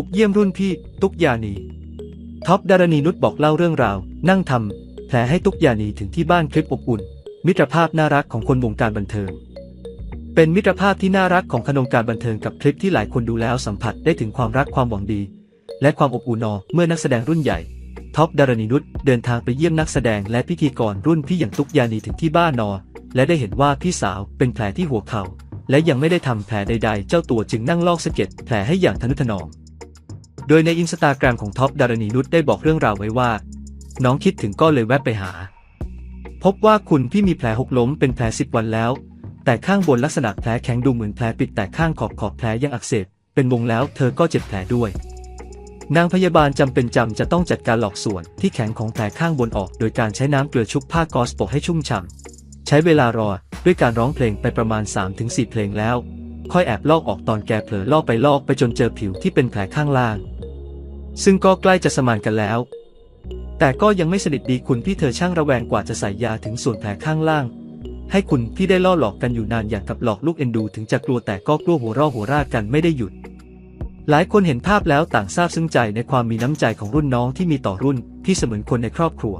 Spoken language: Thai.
บุกเยี่ยมรุ่นพี่ ตุกยานี ท็อปดารณีนุชบอกเล่าเรื่องราว นั่งทำแผลให้ตุกยานีถึงที่บ้านคลิปอบอุ่น มิตรภาพน่ารักของคนวงการบันเทิง เป็นมิตรภาพที่น่ารักของขนงการบันเทิงกับคลิปที่หลายคนดูแล้วสัมผัสได้ถึงความรักความหวังดี และความอบอุ่นนอเมื่อนักแสดงรุ่นใหญ่ท็อปดารณีนุชเดินทางไปเยี่ยมนักแสดงและพิธีกรรุ่นพี่อย่างตุกยานีถึงที่บ้านนอ และได้เห็นว่าพี่สาวเป็นแผลที่หัวเข่าและยังไม่ได้ทำแผลใดๆ เจ้าตัวจึงนั่งลอกสะเก็ดแผลให้อย่างทนุถนอม โดยในอินสตาแกรมของท็อปดารณีนุชได้บอกเรื่องราวไว้ว่า น้องคิดถึงก็เลยแวะไปหา พบว่าคุณพี่มีแผลหกล้มเป็นแผลสิบวันแล้ว แต่ข้างบนลักษณะแผลแข็งดูเหมือนแผลปิดแต่ข้างขอบขอบแผลยังอักเสบเป็นวงแล้วเธอก็เจ็บแผลด้วยนางพยาบาลจำเป็นจำจะต้องจัดการหลอกส่วนที่แข็งของแผลข้างบนออก โดยการใช้น้ำเกลือชุบผ้ากอสโปกให้ชุ่มฉ่ำใช้เวลารอด้วยการร้องเพลงไปประมาณ 3-4 เพลงแล้ว ค่อยแอบลอกออกตอนแกเผลอลอกไปลอกไปจนเจอผิวที่เป็นแผลข้างล่าง ซึ่งก็ใกล้จะสมานกันแล้ว แต่ก็ยังไม่สนิทดีคุณพี่เธอช่างระแวงกว่าจะใส่ยาถึงส่วนแผลข้างล่าง ให้คุณพี่ได้ล่อหลอกกันอยู่นานอย่างกับหลอกลูกเอ็นดูถึงจะกลัวแต่ก็กลัวหัวร่อหัวราดกันไม่ได้หยุด หลายคนเห็นภาพแล้วต่างซาบซึ้งใจในความมีน้ำใจของรุ่นน้องที่มีต่อรุ่นที่เสมือนคนในครอบครัว